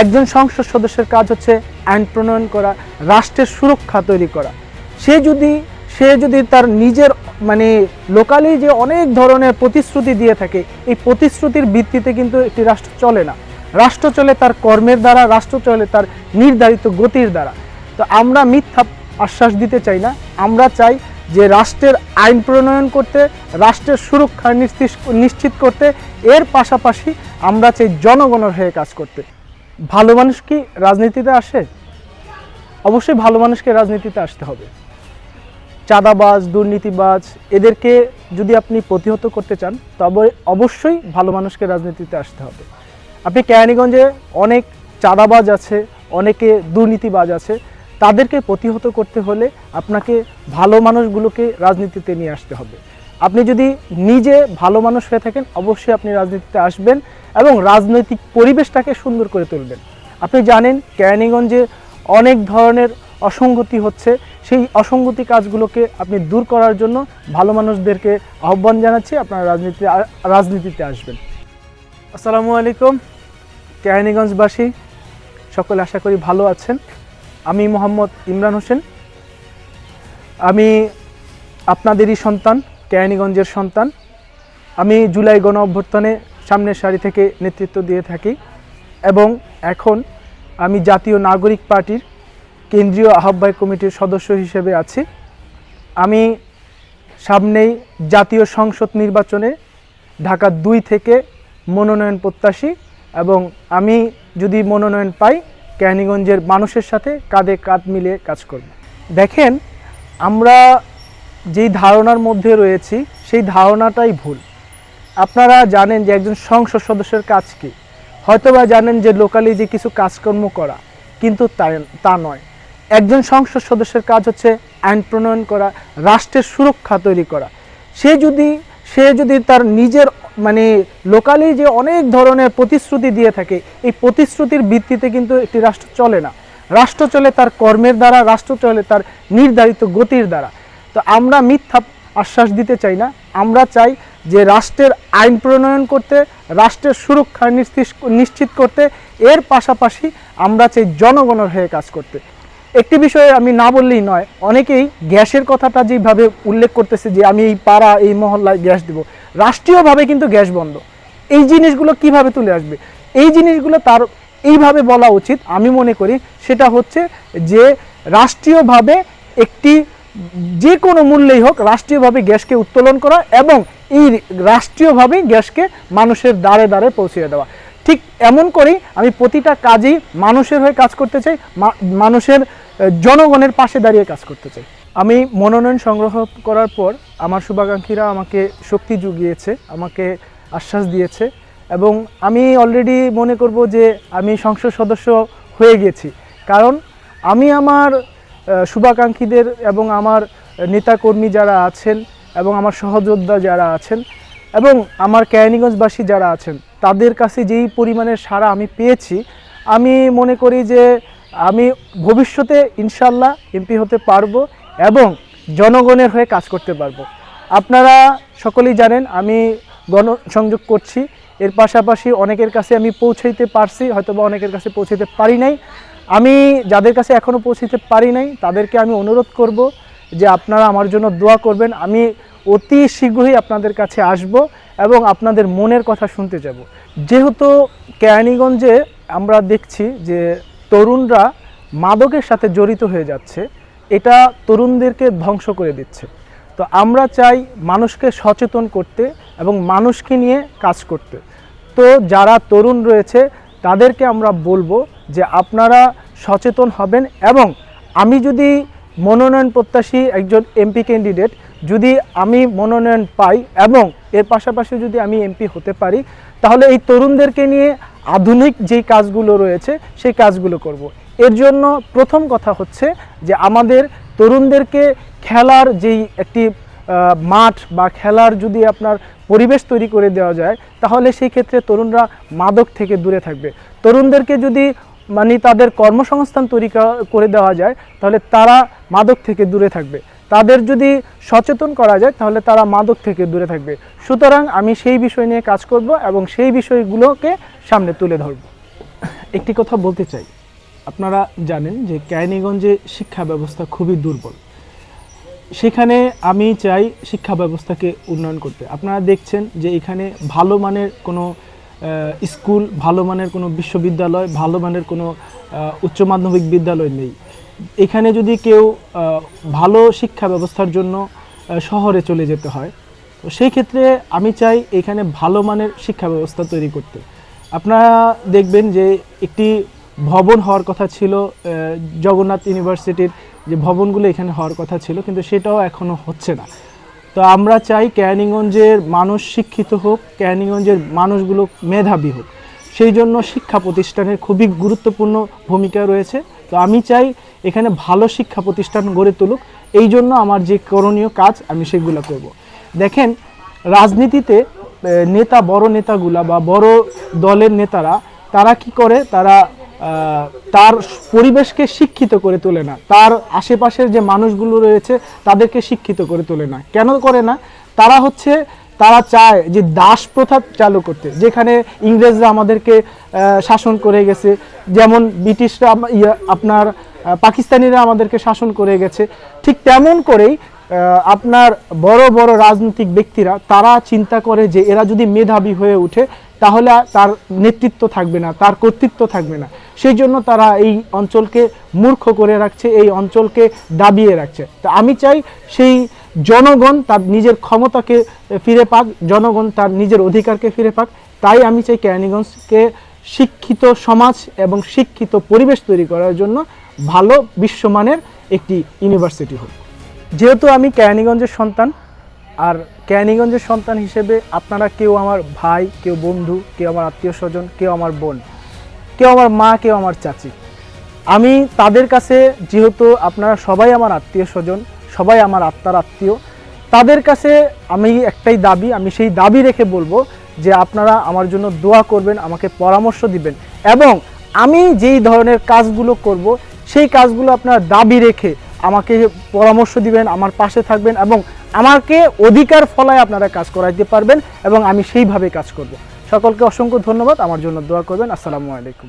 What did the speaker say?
একজন সংসদ সদস্যের কাজ হচ্ছে আইন প্রণয়ন করা, রাষ্ট্রের সুরক্ষা তৈরি করা। সে যদি সে যদি তার নিজের মানে লোকালি যে অনেক ধরনের প্রতিশ্রুতি দিয়ে থাকে, এই প্রতিশ্রুতির ভিত্তিতে কিন্তু একটি রাষ্ট্র চলে না। রাষ্ট্র চলে তার কর্মের দ্বারা, রাষ্ট্র চলে তার নির্ধারিত গতির দ্বারা। তো আমরা মিথ্যা আশ্বাস দিতে চাই না। আমরা চাই যে রাষ্ট্রের আইন প্রণয়ন করতে, রাষ্ট্রের সুরক্ষা নিশ্চিত করতে, এর পাশাপাশি আমরা চাই জনগণের হয়ে কাজ করতে। ভালো মানুষ কি রাজনীতিতে আসে? অবশ্যই ভালো মানুষকে রাজনীতিতে আসতে হবে। চাঁদাবাজ, দুর্নীতিবাজ, এদেরকে যদি আপনি প্রতিহত করতে চান, তবে অবশ্যই ভালো মানুষকে রাজনীতিতে আসতে হবে। আপনি কেরানীগঞ্জে অনেক চাঁদাবাজ আছে, অনেকে দুর্নীতিবাজ আছে, তাদেরকে প্রতিহত করতে হলে আপনাকে ভালো মানুষগুলোকে রাজনীতিতে নিয়ে আসতে হবে। আপনি যদি নিজে ভালো মানুষ হয়ে থাকেন, অবশ্যই আপনি রাজনীতিতে আসবেন এবং রাজনৈতিক পরিবেশটাকে সুন্দর করে তুলবেন। আপনি জানেন, কেরানীগঞ্জে অনেক ধরনের অসঙ্গতি হচ্ছে। সেই অসঙ্গতি কাজগুলোকে আপনি দূর করার জন্য ভালো মানুষদেরকে আহ্বান জানাচ্ছি, আপনারা রাজনীতি রাজনীতিতে আসবেন। আসসালামু আলাইকুম, কেরানীগঞ্জবাসী, সকলে আশা করি ভালো আছেন। আমি মোহাম্মদ ইমরান হোসেন। আমি আপনাদেরই সন্তান। কেরানীগঞ্জের সন্তান। আমি জুলাই গণ অভ্যর্থনে সামনের সারি থেকে নেতৃত্ব দিয়ে থাকি এবং এখন আমি জাতীয় নাগরিক পার্টির কেন্দ্রীয় আহ্বায়ক কমিটির সদস্য হিসেবে আছি। আমি সামনেই জাতীয় সংসদ নির্বাচনে ঢাকা দুই থেকে মনোনয়ন প্রত্যাশী এবং আমি যদি মনোনয়ন পাই ক্যানিগঞ্জের মানুষের সাথে কাঁধে কাঁধ মিলিয়ে কাজ করব। দেখেন, আমরা যেই ধারণার মধ্যে রয়েছি, সেই ধারণাটাই ভুল। আপনারা জানেন যে একজন সংসদ সদস্যের কাজ কি। হয়তোবা জানেন যে লোকালি যে কিছু কাজকর্ম করা, কিন্তু তা- তা নয়। একজন সংসদ সদস্যের কাজ হচ্ছে আইন প্রণয়ন করা, রাষ্ট্রের সুরক্ষা তৈরি করা। সে যদি সে যদি তার নিজের মানে লোকালি যে অনেক ধরনের প্রতিশ্রুতি দিয়ে থাকে, এই প্রতিশ্রুতির ভিত্তিতে কিন্তু একটি রাষ্ট্র চলে না। রাষ্ট্র চলে তার কর্মের দ্বারা, রাষ্ট্র চলে তার নির্ধারিত গতির দ্বারা। তো আমরা মিথ্যা আশ্বাস দিতে চাই না। আমরা চাই যে রাষ্ট্রের আইন প্রণয়ন করতে, রাষ্ট্রের সুরক্ষা নিশ্চিত- করতে, এর পাশাপাশি আমরা চাই জনগণের হয়ে কাজ করতে। একটি বিষয়ে আমি না বললেই নয়, অনেকেই গ্যাসের কথাটা যেভাবে উল্লেখ করতেছে যে আমি এই পাড়া, এই মহল্লায় গ্যাস দেব, রাষ্ট্রীয়ভাবে কিন্তু গ্যাস বন্ধ। এই জিনিসগুলো কীভাবে তুলে আসবে? এই জিনিসগুলো তার এইভাবে বলা উচিত, আমি মনে করি সেটা হচ্ছে যে রাষ্ট্রীয়ভাবে একটি যে কোনো মূল্যেই হোক রাষ্ট্রীয়ভাবে গ্যাসকে উত্তোলন করা এবং এই রাষ্ট্রীয়ভাবে গ্যাসকে মানুষের দ্বারে দ্বারে পৌঁছিয়ে দেওয়া। ঠিক এমন করেই আমি প্রতিটা কাজেই মানুষের হয়ে কাজ করতে চাই মানুষের জনগণের পাশে দাঁড়িয়ে কাজ করতে চাই। আমি মনোনয়ন সংগ্রহ করার পর আমার শুভাকাঙ্ক্ষীরা আমাকে শক্তি জুগিয়েছে, আমাকে আশ্বাস দিয়েছে এবং আমি অলরেডি মনে করব যে আমি সংসদ সদস্য হয়ে গেছি। কারণ আমি আমার শুভাকাঙ্ক্ষীদের এবং আমার নেতাকর্মী যারা আছেন এবং আমার সহযোদ্ধা যারা আছেন এবং আমার কেরানীগঞ্জবাসী যারা আছেন, তাদের কাছে যেই পরিমাণের সাড়া আমি পেয়েছি, আমি মনে করি যে আমি ভবিষ্যতে ইনশাল্লাহ এমপি হতে পারব এবং জনগণের হয়ে কাজ করতে পারব। আপনারা সকলেই জানেন আমি গণসংযোগ করছি, এর পাশাপাশি অনেকের কাছে আমি পৌঁছাইতে পারছি, হয়তোবা অনেকের কাছে পৌঁছাইতে পারি নাই। আমি যাদের কাছে এখনও পৌঁছাইতে পারি নাই, তাদেরকে আমি অনুরোধ করব যে আপনারা আমার জন্য দোয়া করবেন। আমি অতি শীঘ্রই আপনাদের কাছে আসব এবং আপনাদের মনের কথা শুনতে যাব। যেহেতু কেরানীগঞ্জে আমরা দেখছি যে তরুণরা মাদকের সাথে জড়িত হয়ে যাচ্ছে, এটা তরুণদেরকে ধ্বংস করে দিচ্ছে। তো আমরা চাই মানুষকে সচেতন করতে এবং মানুষকে নিয়ে কাজ করতে। তো যারা তরুণ রয়েছে, তাদেরকে আমরা বলব যে আপনারা সচেতন হবেন এবং আমি যদি মনোনয়ন প্রত্যাশী একজন এমপি ক্যান্ডিডেট যদি আমি মনোনয়ন পাই এবং এর পাশাপাশি যদি আমি এমপি হতে পারি, তাহলে এই তরুণদেরকে নিয়ে আধুনিক যেই কাজগুলো রয়েছে, সেই কাজগুলো করব। এর জন্য প্রথম কথা হচ্ছে যে আমাদের তরুণদেরকে খেলার যেই একটি মাঠ বা খেলার যদি আপনার পরিবেশ তৈরি করে দেওয়া যায়, তাহলে সেই ক্ষেত্রে তরুণরা মাদক থেকে দূরে থাকবে তরুণদেরকে যদি মানে তাদের কর্মসংস্থান তৈরি করে দেওয়া যায়, তাহলে তারা মাদক থেকে দূরে থাকবে। তাদের যদি সচেতন করা যায়, তাহলে তারা মাদক থেকে দূরে থাকবে। সুতরাং আমি সেই বিষয় নিয়ে কাজ করব এবং সেই বিষয়গুলোকে সামনে তুলে ধরব। একটি কথা বলতে চাই। আপনারা জানেন যে ক্যানিগঞ্জে শিক্ষা ব্যবস্থা খুবই দুর্বল। সেখানে আমি চাই শিক্ষা ব্যবস্থাকে উন্নয়ন করতে। আপনারা দেখছেন যে এখানে ভালো মানের কোনো স্কুল ভালো মানের কোনো বিশ্ববিদ্যালয়, ভালো মানের কোনো উচ্চ মাধ্যমিক বিদ্যালয় নেই। এখানে যদি কেউ ভালো শিক্ষা ব্যবস্থার জন্য শহরে চলে যেতে হয়, তো সেই ক্ষেত্রে আমি চাই এখানে ভালো মানের শিক্ষা ব্যবস্থা তৈরি করতে। আপনারা দেখবেন যে একটি ভবন হওয়ার কথা ছিল জগন্নাথ ইউনিভার্সিটির যে ভবনগুলো এখানে হওয়ার কথা ছিল, কিন্তু সেটাও এখনও হচ্ছে না। তো আমরা চাই ক্যানিগঞ্জের মানুষ শিক্ষিত হোক, ক্যানিগঞ্জের মানুষগুলো মেধাবী হোক। সেই জন্য শিক্ষা প্রতিষ্ঠানের খুবই গুরুত্বপূর্ণ ভূমিকা রয়েছে। তো আমি চাই এখানে ভালো শিক্ষা প্রতিষ্ঠান গড়ে তুলুক। এই জন্য আমার যে করণীয় কাজ, আমি সেগুলো করব। দেখেন, রাজনীতিতে নেতা, বড় নেতাগুলা বা বড় দলের নেতারা, তারা কি করে? তারা তার পরিবেশকে শিক্ষিত করে তোলে না। তার আশেপাশের যে মানুষগুলো রয়েছে, তাদেরকে শিক্ষিত করে তোলে না। কেন করে না? তারা হচ্ছে, তারা চায় যে দাস প্রথা চালু করতে। যেখানে ইংরেজরা আমাদেরকে শাসন করে গেছে। যেমন ব্রিটিশরা আপনার পাকিস্তানিরা আমাদেরকে শাসন করে গেছে। ঠিক তেমন করেই আপনার বড় বড় রাজনৈতিক ব্যক্তিরা, তারা চিন্তা করে যে এরা যদি মেধাবী হয়ে ওঠে তাহলে তার নেতৃত্ব থাকবে না, তার কর্তৃত্ব থাকবে না। সেই জন্য তারা এই অঞ্চলকে মূর্খ করে রাখছে, এই অঞ্চলকে দাবিয়ে রাখছে। তা আমি চাই সেই জনগণ তার নিজের ক্ষমতাকে ফিরে পাক, জনগণ তার নিজের অধিকারকে ফিরে পাক। তাই আমি চাই ক্যানিগঞ্জকে শিক্ষিত সমাজ এবং শিক্ষিত পরিবেশ তৈরি করার জন্য ভালো বিশ্বমানের একটি ইউনিভার্সিটি হোক। যেহেতু আমি ক্যানিগঞ্জের সন্তান আর ক্যানিগঞ্জের সন্তান হিসেবে আপনারা কেউ আমার ভাই, কেউ বন্ধু, কেউ আমার আত্মীয় স্বজন, কেউ আমার বোন, কেউ আমার মা, কেউ আমার চাচি। আমি তাদের কাছে যেহেতু আপনারা সবাই আমার আত্মীয় স্বজন, সবাই আমার আত্মার আত্মীয়, তাদের কাছে আমি একটাই দাবি, আমি সেই দাবি রেখে বলব যে আপনারা আমার জন্য দোয়া করবেন, আমাকে পরামর্শ দিবেন এবং আমি যেই ধরনের কাজগুলো করব, সেই কাজগুলো আপনারা দাবি রেখে আমাকে পরামর্শ দিবেন, আমার পাশে থাকবেন এবং আমাকে অধিকার ফলায় আপনারা কাজ করাইতে পারবেন এবং আমি সেইভাবে কাজ করব। সকলকে অসংখ্য ধন্যবাদ। আমার জন্য দোয়া করবেন। আসসালামু আলাইকুম।